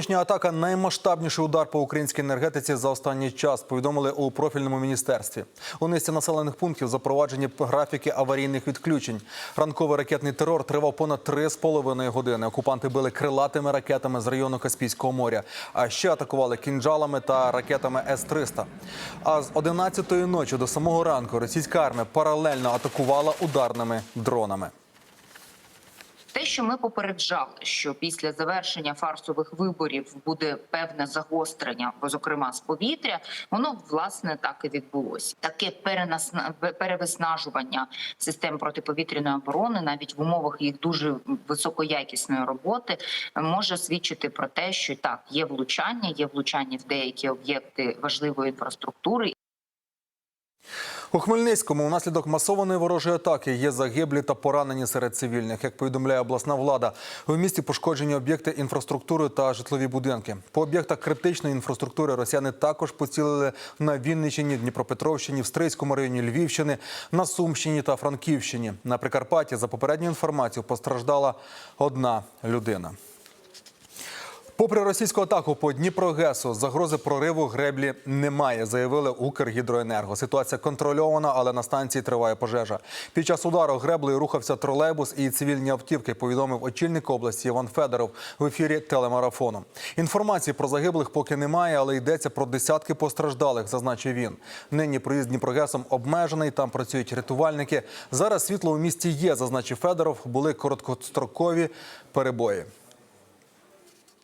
Сьогоднішня атака наймасштабніший удар по українській енергетиці за останній час. Повідомили у профільному міністерстві. У низці населених пунктів запроваджені графіки аварійних відключень. Ранковий ракетний терор тривав понад 3,5 години. Окупанти били крилатими ракетами з району Каспійського моря, а ще атакували кінжалами та ракетами С-300. А з 11-ї ночі до самого ранку російська армія паралельно атакувала ударними дронами. Те, що ми попереджали, що після завершення фарсових виборів буде певне загострення, бо зокрема з повітря, воно власне так і відбулося. Таке перенасна... перевиснажування систем протиповітряної оборони, навіть в умовах їх дуже високоякісної роботи, може свідчити про те, що так є влучання, є влучання в деякі об'єкти важливої інфраструктури. У Хмельницькому внаслідок масованої ворожої атаки є загиблі та поранені серед цивільних. Як повідомляє обласна влада, у місті пошкоджені об'єкти інфраструктури та житлові будинки. По об'єктах критичної інфраструктури росіяни також поцілили на Вінниччині, Дніпропетровщині, в Стрийському районі Львівщини, на Сумщині та Франківщині. На Прикарпатті за попередньою інформацією постраждала одна людина. Попри російську атаку по Дніпрогесу, загрози прориву греблі немає, заявили Укргідроенерго. Ситуація контрольована, але на станції триває пожежа. Під час удару греблею рухався тролейбус і цивільні автівки. Повідомив очільник області Іван Федоров в ефірі телемарафону. Інформації про загиблих поки немає, але йдеться про десятки постраждалих, зазначив він. Нині проїзд Дніпрогесом обмежений. Там працюють рятувальники. Зараз світло у місті є, зазначив Федоров. Були короткострокові перебої.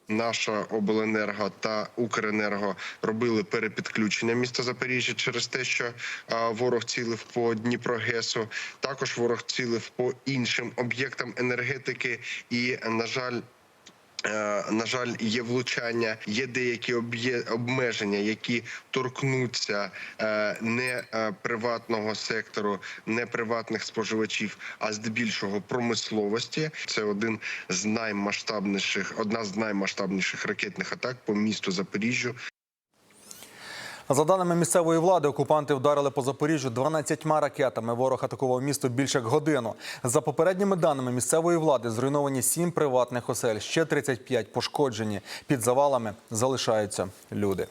Наша обленерго та Укренерго робили перепідключення міста Запоріжжя через те, що ворог цілив по Дніпрогесу. Також ворог цілив по іншим об'єктам енергетики. І на жаль. Е, На жаль, є влучання, є деякі обмеження, які торкнуться е, не е, приватного сектору, не приватних споживачів, а здебільшого промисловості. Це один з наймасштабніших, одна з наймасштабніших ракетних атак по місту Запоріжжю. За даними місцевої влади, окупанти вдарили по Запоріжжю 12 ракетами. Ворог атакував місто більше як годину. За попередніми даними місцевої влади, зруйновані 7 приватних осель, ще 35 пошкоджені. Під завалами залишаються люди.